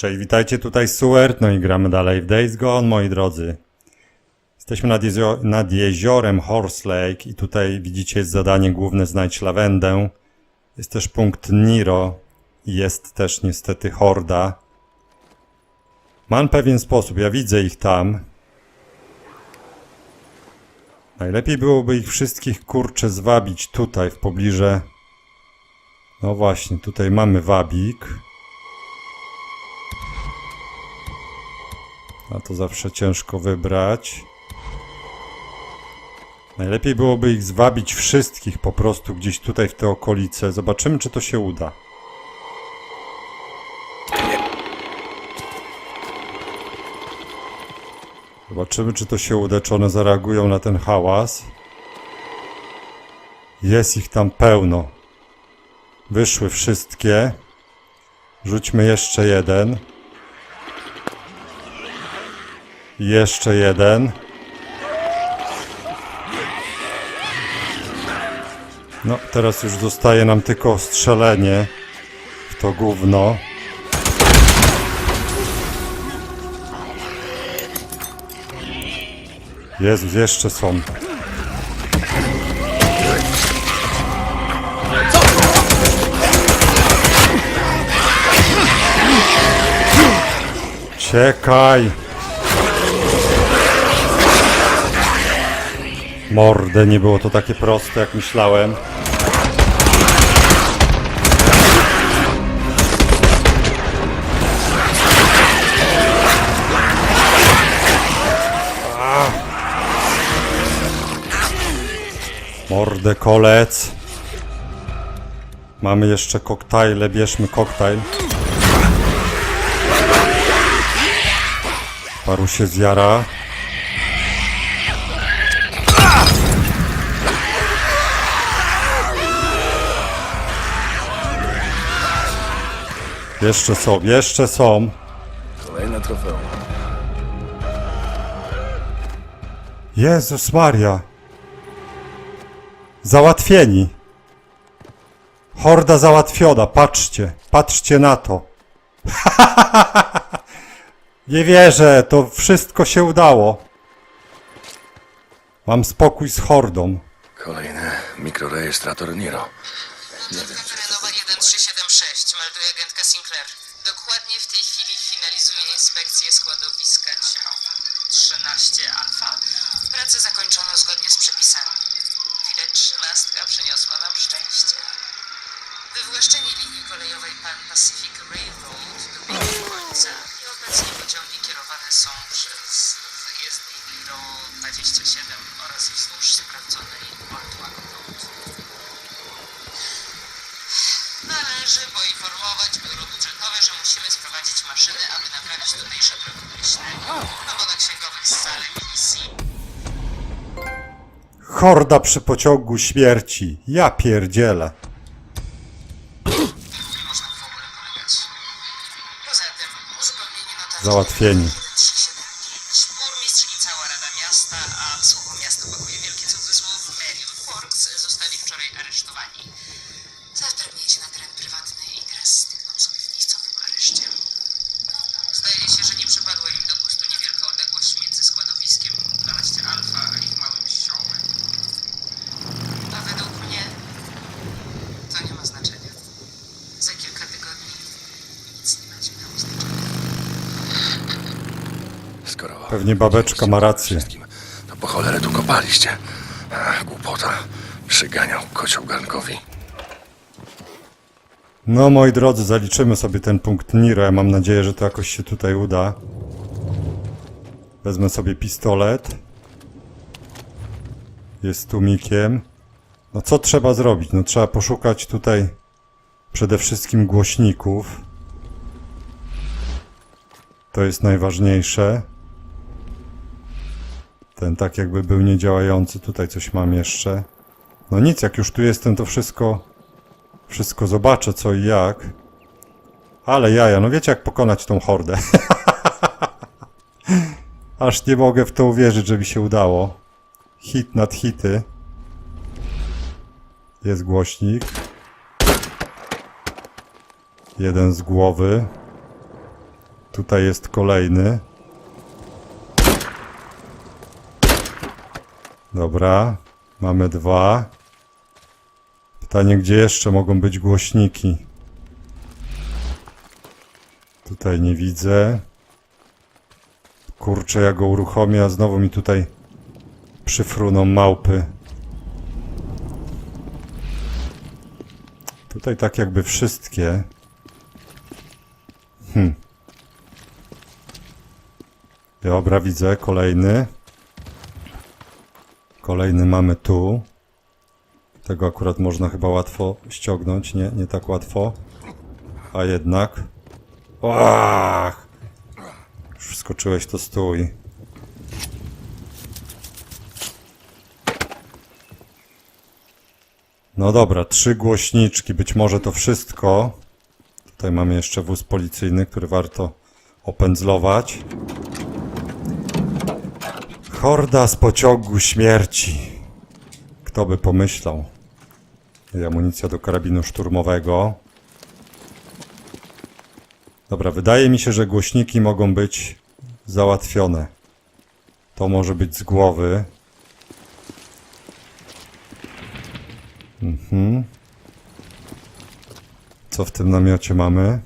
Cześć, witajcie tutaj Suert, no i gramy dalej w Days Gone, moi drodzy. Jesteśmy nad, jezio- nad jeziorem Horse Lake i tutaj widzicie jest zadanie główne znajdź lawendę. Jest też punkt Niro i jest też niestety horda. Mam pewien sposób, ja widzę ich tam. Najlepiej byłoby ich wszystkich kurczę zwabić tutaj w pobliże. No właśnie, tutaj mamy wabik. A to zawsze ciężko wybrać. Najlepiej byłoby ich zwabić wszystkich po prostu gdzieś tutaj w te okolice. Zobaczymy, czy to się uda. Zobaczymy, czy to się uda, czy one zareagują na ten hałas. Jest ich tam pełno. Wyszły wszystkie. Rzućmy jeszcze jeden. Jeszcze jeden. No, teraz już zostaje nam tylko strzelenie w to gówno. Jezus, jeszcze są. Ciekaj! Mordę, nie było to takie proste, jak myślałem. Mordę, kolec. Mamy jeszcze koktajle, bierzmy koktajl. Paru się zjara. Jeszcze są, jeszcze są. Kolejne trofeum. Jezus Maria. Załatwieni. Horda załatwiona, patrzcie, patrzcie na to. Nie wierzę, to wszystko się udało. Mam spokój z hordą. Kolejny mikrorejestrator Niro. Nie wiem, czy trzynastka przyniosła nam szczęście. Wywłaszczenie linii kolejowej Pan Pacific Railroad dobiegło końca i obecnie pociągi kierowane są przez wyjezdni Niro 27 oraz wzdłuż sprawdzonej Old Road. Należy poinformować biuro budżetowe, że musimy sprowadzić maszyny, aby naprawić tutejsze bloki myślenia. No bo na księgowych z salem misji. Horda przy pociągu śmierci. Ja pierdzielę. Nie Pewnie babeczka ma rację. Wszystkim, to po cholerę tu kopaliście. Ach, głupota. Przyganiał kocioł garnkowi. No moi drodzy, zaliczymy sobie ten punkt Niro. Ja mam nadzieję, że to jakoś się tutaj uda. Wezmę sobie pistolet. Jest tłumikiem. No co trzeba zrobić? No trzeba poszukać tutaj przede wszystkim głośników. To jest najważniejsze. Ten tak jakby był niedziałający. Tutaj coś mam jeszcze. No nic, jak już tu jestem, to wszystko wszystko zobaczę co i jak. Ale jaja, no wiecie jak pokonać tą hordę. Aż nie mogę w to uwierzyć, że mi się udało. Hit nad hity. Jest głośnik. Jeden z głowy. tutaj jest kolejny. Dobra, mamy dwa. Pytanie, gdzie jeszcze mogą być głośniki? Tutaj nie widzę. Kurczę, ja go uruchomię, a znowu mi tutaj przyfruną małpy. Tutaj tak jakby wszystkie. Hmm. Dobra, widzę, kolejny. Kolejny mamy tu. Tego akurat można chyba łatwo ściągnąć, nie, nie tak łatwo. A jednak. Ach! Już wskoczyłeś, to stój. No dobra, trzy głośniczki, być może to wszystko. Tutaj mamy jeszcze wóz policyjny, który warto opędzlować. Horda z pociągu śmierci. Kto by pomyślał? I amunicja do karabinu szturmowego. Dobra, wydaje mi się, że głośniki mogą być załatwione. To może być z głowy. Mhm. Co w tym namiocie mamy?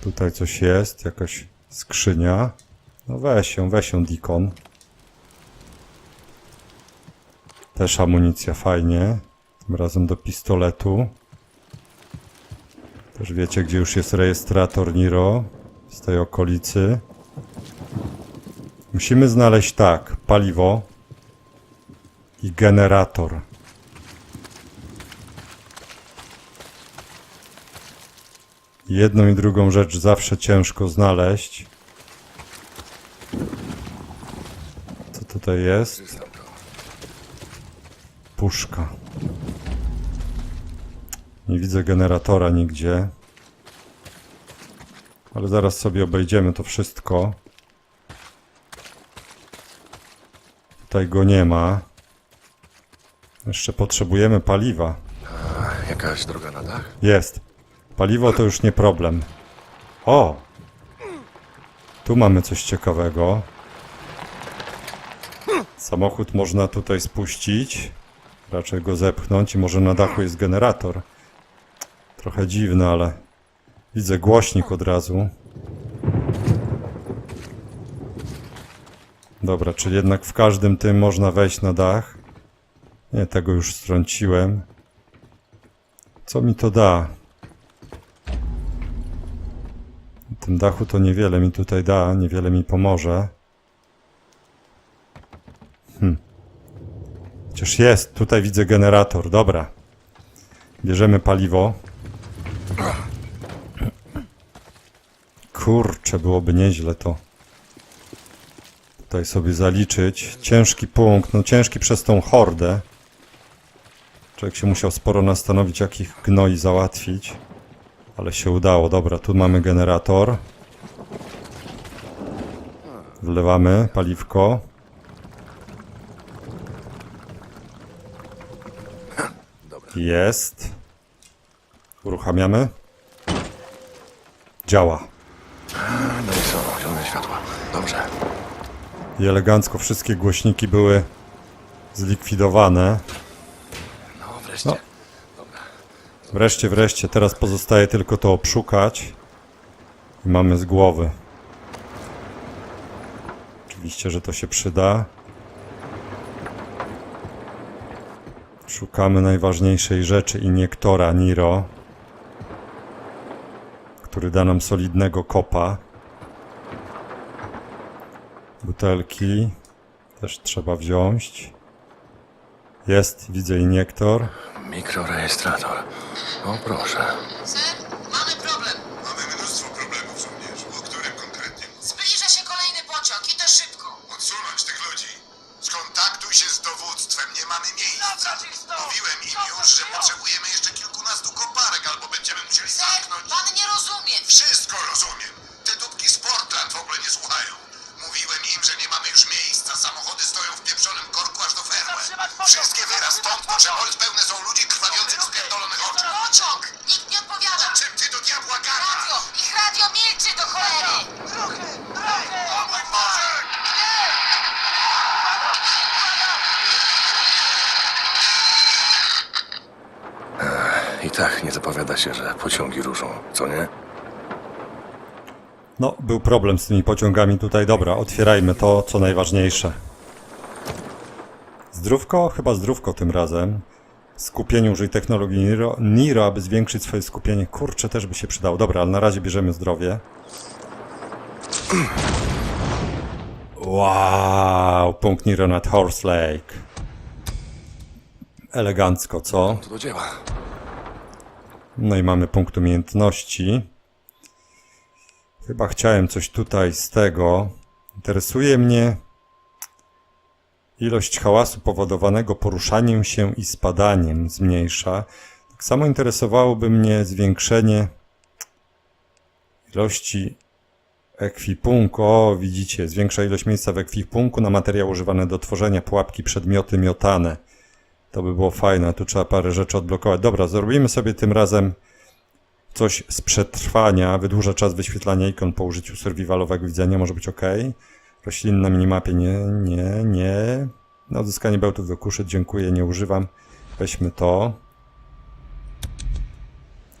Tutaj coś jest, jakaś skrzynia. No weź ją, weź ją, Dikon. Też amunicja, fajnie. Tym razem do pistoletu. Też wiecie, gdzie już jest rejestrator Niro. Z tej okolicy. Musimy znaleźć tak, paliwo i generator. Jedną i drugą rzecz zawsze ciężko znaleźć. Tutaj jest? Puszka. Nie widzę generatora nigdzie. Ale zaraz sobie obejdziemy to wszystko. Tutaj go nie ma. Jeszcze potrzebujemy paliwa. Jakaś droga na dach? Jest. Paliwo to już nie problem. O! Tu mamy coś ciekawego. Samochód można tutaj spuścić. Raczej go zepchnąć i może na dachu jest generator. Trochę dziwne, ale widzę głośnik od razu. Dobra, czyli jednak w każdym tym można wejść na dach. Nie, tego już strąciłem. Co mi to da? Na tym dachu to niewiele mi tutaj da, niewiele mi pomoże. Chociaż jest, tutaj widzę generator, dobra. Bierzemy paliwo. Kurczę, byłoby nieźle to tutaj sobie zaliczyć. Ciężki punkt, no ciężki przez tą hordę. Człowiek się musiał sporo nastanowić, jakich gnoi załatwić. Ale się udało. Dobra, tu mamy generator. Wlewamy paliwko. Jest. Uruchamiamy. Działa. No i co? Zielone światła. Dobrze. I elegancko wszystkie głośniki były zlikwidowane. No wreszcie. No. Wreszcie, wreszcie. Teraz pozostaje tylko to obszukać. I mamy z głowy. Oczywiście, że to się przyda. Szukamy najważniejszej rzeczy iniektora Niro, który da nam solidnego kopa. Butelki też trzeba wziąć. Jest, widzę iniektor. Mikrorejestrator. O proszę. Ser, Wszystkie wyraz stąd, że old pełne są ludzi krwawiących z pierdolonych oczu. Pociąg! Nikt nie odpowiada! Czym ty do diabła gada? Radio! Ich radio milczy do cholery! Ruchy! Ruchy! O mój Boże! E, I tak nie zapowiada się, że pociągi różą, co nie? No, był problem z tymi pociągami tutaj. Dobra, otwierajmy to, co najważniejsze. Zdrówko? Chyba zdrówko tym razem. Skupienie użyj technologii Niro, Niro, aby zwiększyć swoje skupienie. Kurczę, też by się przydało. Dobra, ale na razie bierzemy zdrowie. Wow, punkt Niro nad Horse Lake. Elegancko, co? To do dzieła. No i mamy punkt umiejętności. Chyba chciałem coś tutaj z tego. Interesuje mnie ilość hałasu powodowanego poruszaniem się i spadaniem zmniejsza. Tak samo interesowałoby mnie zwiększenie ilości ekwipunku. O, widzicie, zwiększa ilość miejsca w ekwipunku na materiał używany do tworzenia pułapki przedmioty miotane. To by było fajne, tu trzeba parę rzeczy odblokować. Dobra, zrobimy sobie tym razem coś z przetrwania. Wydłuża czas wyświetlania ikon po użyciu survivalowego widzenia, może być ok. Roślin na minimapie nie, nie, nie. Na odzyskanie bełtów do kuszy, dziękuję, nie używam. Weźmy to.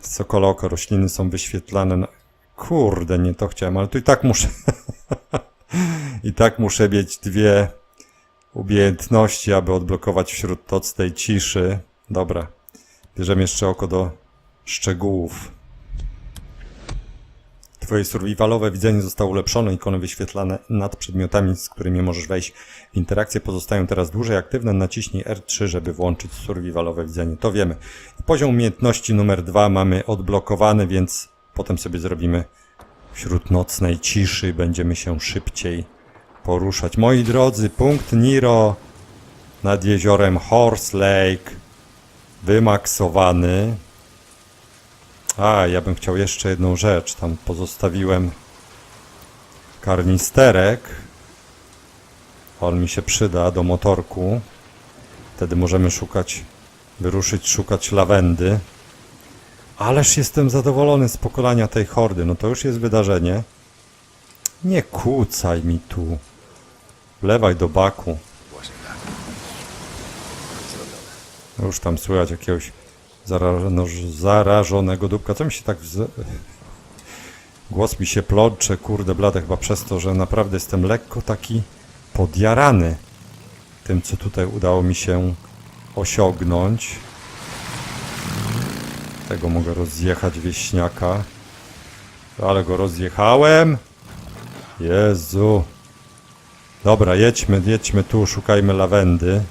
Sokoloko, rośliny są wyświetlane na... Kurde, nie to chciałem, ale tu i tak muszę... I tak muszę mieć dwie umiejętności, aby odblokować wśród toc tej ciszy. Dobra. Bierzemy jeszcze oko do szczegółów. Twoje survivalowe widzenie zostało ulepszone, ikony wyświetlane nad przedmiotami, z którymi możesz wejść w interakcję, pozostają teraz dłużej aktywne. Naciśnij R3, żeby włączyć survivalowe widzenie. To wiemy. Poziom umiejętności numer dwa mamy odblokowany, więc potem sobie zrobimy wśród nocnej ciszy. Będziemy się szybciej poruszać. Moi drodzy, punkt Niro nad jeziorem Horse Lake wymaksowany. A, ja bym chciał jeszcze jedną rzecz. Tam pozostawiłem karnisterek. On mi się przyda do motorku. Wtedy możemy szukać, wyruszyć, szukać lawendy. Ależ jestem zadowolony z pokonania tej hordy. No to już jest wydarzenie. Nie kłócaj mi tu. Wlewaj do baku. Już tam słychać jakiegoś zara- zarażonego dupka. Co mi się tak... Z... Głos mi się plącze, kurde blade, chyba przez to, że naprawdę jestem lekko taki podjarany tym, co tutaj udało mi się osiągnąć. Tego mogę rozjechać wieśniaka. Ale go rozjechałem. Jezu. Dobra, jedźmy, jedźmy tu, szukajmy lawendy.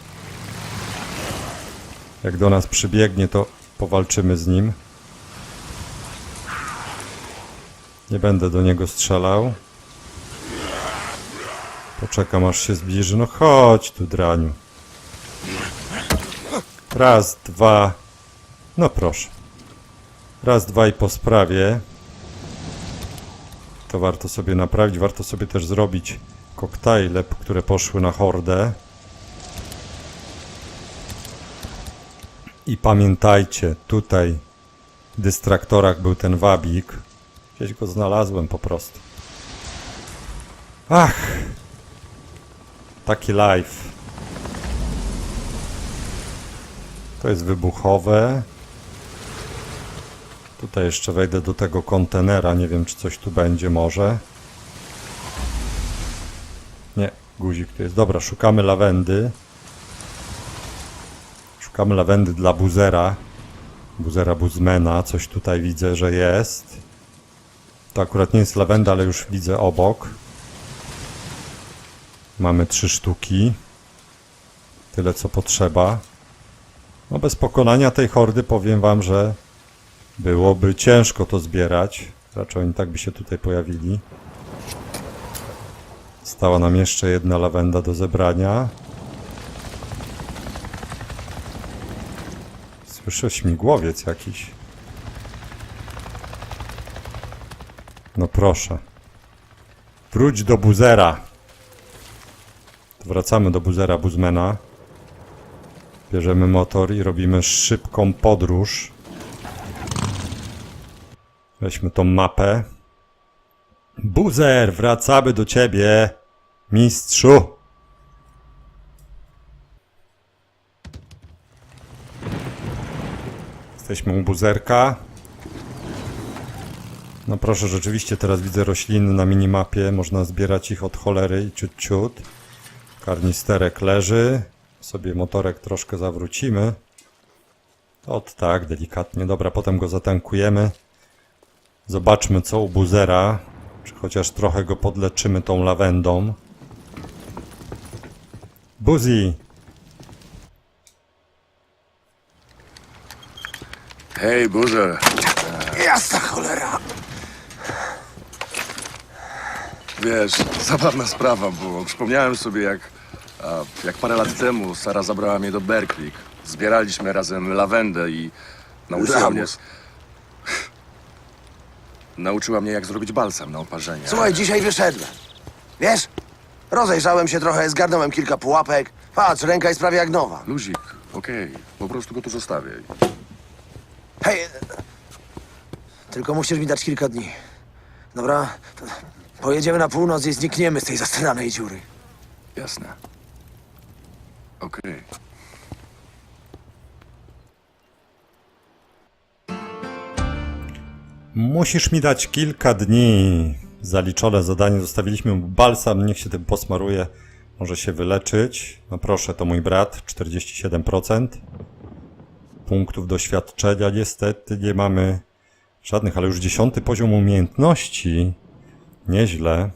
Jak do nas przybiegnie, to powalczymy z nim. Nie będę do niego strzelał. Poczekam aż się zbliży. No chodź tu, draniu. Raz, dwa. No proszę. Raz, dwa i po sprawie. To warto sobie naprawić. Warto sobie też zrobić koktajle, które poszły na hordę. I pamiętajcie, tutaj w dystraktorach był ten wabik. Gdzieś go znalazłem po prostu. Ach! Taki live. To jest wybuchowe. Tutaj jeszcze wejdę do tego kontenera. Nie wiem, czy coś tu będzie może. Nie, guzik tu jest. Dobra, szukamy lawendy. Szukamy lawendy dla buzera. Buzera buzmena. Coś tutaj widzę, że jest. To akurat nie jest lawenda, ale już widzę obok. Mamy trzy sztuki. Tyle co potrzeba. No bez pokonania tej hordy powiem wam, że byłoby ciężko to zbierać. Raczej oni tak by się tutaj pojawili. Stała nam jeszcze jedna lawenda do zebrania. Słyszę śmigłowiec jakiś. No proszę. Wróć do buzera. Wracamy do buzera Buzmena. Bierzemy motor i robimy szybką podróż. Weźmy tą mapę. Buzer, wracamy do ciebie, mistrzu. Jesteśmy u buzerka. No proszę, rzeczywiście teraz widzę rośliny na minimapie. Można zbierać ich od cholery i ciut ciut. Karnisterek leży. Sobie motorek troszkę zawrócimy. Ot tak, delikatnie. Dobra, potem go zatankujemy. Zobaczmy co u buzera. Czy chociaż trochę go podleczymy tą lawendą. Buzi! Hej, Buzer. Jasna cholera! Wiesz, zabawna sprawa, bo przypomniałem sobie, jak, a, jak parę lat temu Sara zabrała mnie do Berkeley. Zbieraliśmy razem lawendę i nauczyła mnie... Nauczyła mnie, jak zrobić balsam na oparzenie. Słuchaj, dzisiaj wyszedłem. Wiesz? Rozejrzałem się trochę, zgarnąłem kilka pułapek. Patrz, ręka jest prawie jak nowa. Luzik, okej, po prostu go tu zostawię. Hej, tylko musisz mi dać kilka dni. Dobra? Pojedziemy na północ i znikniemy z tej zastrananej dziury. Jasne. Okej. Musisz mi dać kilka dni. Zaliczone zadanie zostawiliśmy mu balsam, niech się tym posmaruje. Może się wyleczyć. No proszę, to mój brat, 47%. Punktów doświadczenia niestety nie mamy żadnych, ale już dziesiąty poziom umiejętności. Nieźle.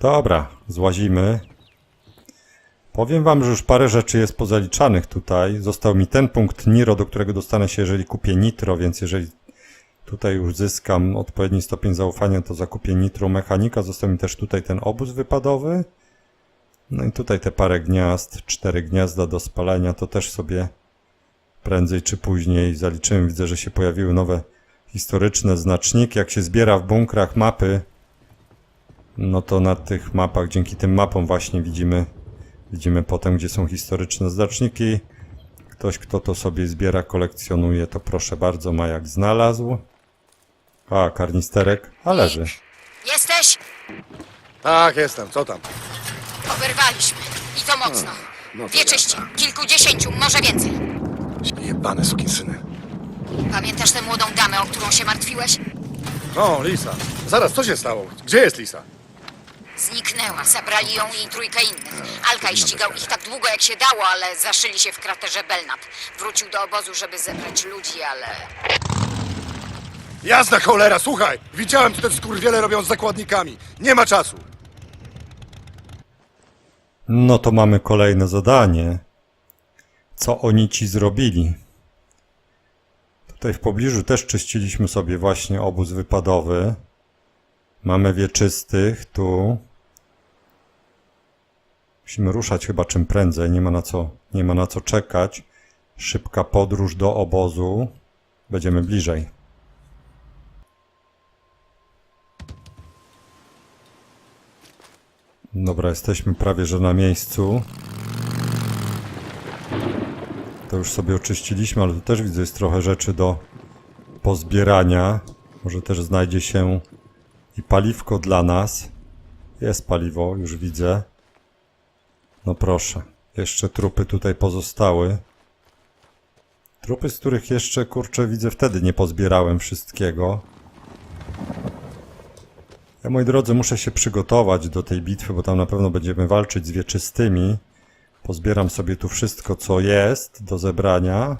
Dobra, złazimy. Powiem wam, że już parę rzeczy jest pozaliczanych tutaj. Został mi ten punkt Niro, do którego dostanę się, jeżeli kupię Nitro, więc jeżeli tutaj uzyskam odpowiedni stopień zaufania, to zakupię Nitro Mechanika. Został mi też tutaj ten obóz wypadowy. No i tutaj te parę gniazd, cztery gniazda do spalania, to też sobie prędzej czy później zaliczyłem. Widzę, że się pojawiły nowe historyczne znaczniki. Jak się zbiera w bunkrach mapy, no to na tych mapach, dzięki tym mapom właśnie widzimy Widzimy potem, gdzie są historyczne znaczniki. Ktoś, kto to sobie zbiera, kolekcjonuje, to proszę bardzo, ma jak znalazł. A, karnisterek, a leży. Jesteś? Tak, jestem. Co tam? Oberwaliśmy. I to mocno. Wieczyści. Kilkudziesięciu, może więcej. Jebane sukinsyny. Pamiętasz tę młodą damę, o którą się martwiłeś? O, Lisa. Zaraz, co się stało? Gdzie jest Lisa? Zniknęła, zabrali ją i trójkę innych. Alkaj ścigał ich tak długo jak się dało, ale zaszyli się w kraterze Belnap. Wrócił do obozu, żeby zebrać ludzi, ale... Jasna cholera, słuchaj! Widziałem, co te skurwiele robią z zakładnikami. Nie ma czasu. No to mamy kolejne zadanie. Co oni ci zrobili? Tutaj w pobliżu też czyściliśmy sobie właśnie obóz wypadowy. Mamy wieczystych tu. Musimy ruszać chyba czym prędzej, nie ma na co, nie ma na co czekać. Szybka podróż do obozu. Będziemy bliżej. Dobra, jesteśmy prawie że na miejscu. To już sobie oczyściliśmy, ale tu też widzę jest trochę rzeczy do pozbierania. Może też znajdzie się i paliwko dla nas. Jest paliwo, już widzę. No proszę. Jeszcze trupy tutaj pozostały. Trupy, z których jeszcze, kurczę, widzę wtedy nie pozbierałem wszystkiego. Ja, moi drodzy, muszę się przygotować do tej bitwy, bo tam na pewno będziemy walczyć z wieczystymi. Pozbieram sobie tu wszystko, co jest do zebrania.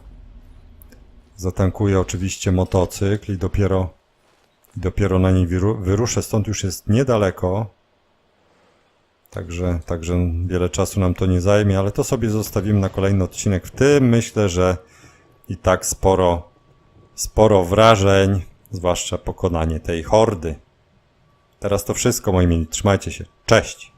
Zatankuję oczywiście motocykl i dopiero, dopiero na niej wyru- wyruszę. Stąd już jest niedaleko. Także, także wiele czasu nam to nie zajmie, ale to sobie zostawimy na kolejny odcinek. W tym myślę, że i tak sporo, sporo wrażeń, zwłaszcza pokonanie tej hordy. Teraz to wszystko, moi mili. Trzymajcie się. Cześć!